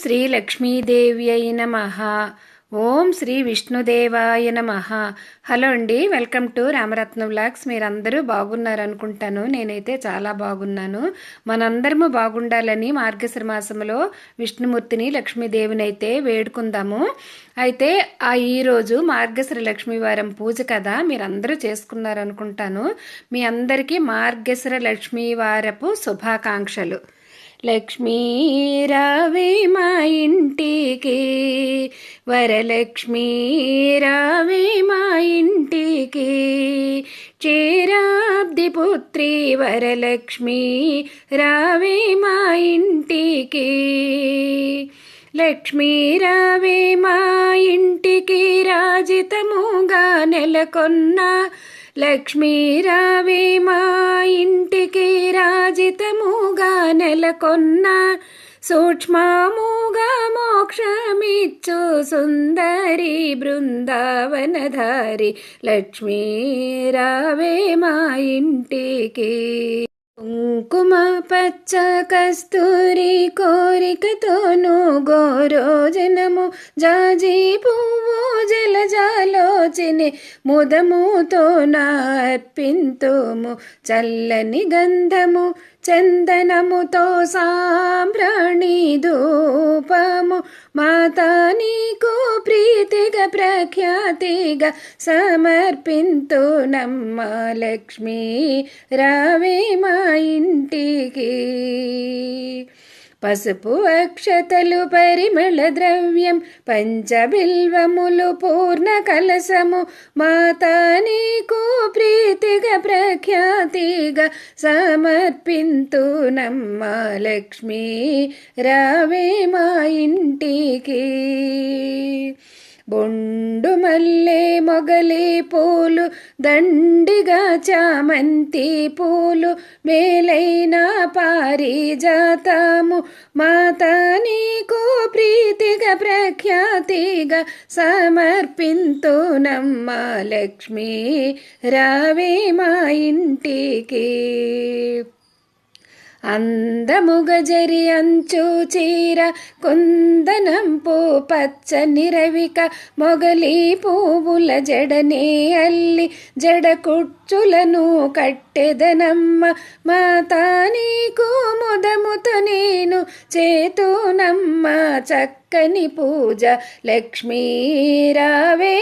శ్రీ లక్ష్మీదేవ్యై నమ. ఓం శ్రీ విష్ణుదేవాయ నమ. హలో అండి వెల్కమ్ టు రామరత్న వ్లాగ్స్ మీరందరూ బాగున్నారు అనుకుంటాను నేనైతే చాలా బాగున్నాను. మనందరము బాగుండాలని మార్గశిర మాసంలో విష్ణుమూర్తిని లక్ష్మీదేవిని అయితే వేడుకుందాము. అయితే ఆ ఈరోజు మార్గశిర లక్ష్మీవారం పూజ కదా మీరందరూ చేసుకున్నారనుకుంటాను. మీ అందరికీ మార్గశిర లక్ష్మీవారపు శుభాకాంక్షలు. లక్ష్మీ రావే మా ఇంటికి. వరలక్ష్మీ రావే మా ఇంటికి. చేరాబ్ది పుత్రి వరలక్ష్మీ రావే మా ఇంటికి. లక్ష్మీ రావే మా ఇంటికి రాజితముగా నెలకొన్న లక్ష్మీరావే మా ఇంటికి రాజితముగా నెలకొన్న సూక్ష్మముగా మోక్షమిచ్చు సుందరి బృందావనధారి లక్ష్మీరావే మా ఇంటికి. కుంకుమ పచ్చ కస్తూరి కోరికతోను గోరోజనము జాజీ పువ్వు జలజాలోచిని ముదముతో నర్పింతుము. చల్లని గంధము చందనముతో సాంబ్రాణి ధూపము. మాతా నీకు ప్రీతిగా ప్రఖ్యాతిగా సమర్పింతు నమ్మ లక్ష్మీ. రావే మా ఇంటికి. పసుపు అక్షతలు పరిమళ ద్రవ్యం పంచబిల్వములు పూర్ణ కలసము. మాతా నీకు ప్రీతిగా ప్రఖ్యాతిగా సమర్పింతు నమ్మ లక్ష్మీ. రావే మా ఇంటికి. బొండు మల్లె మొగలి పూలు దండిగా చామంతి పూలు మేలైన పారిజాతము. మాత నీకు ప్రీతిగా ప్రఖ్యాతిగా సమర్పింతు నమ్మ లక్ష్మీ. రావే మా ఇంటికి. అందముగ జరి అంచు చీర కుందనంపు పచ్చని రవిక మొగలి పువ్వుల జడనే అల్లి జడ కుచ్చులను కట్టెదనమ్మ మాతా నీకు ముదముతో నేను చేతునమ్మ చక్కని పూజ లక్ష్మీ రావే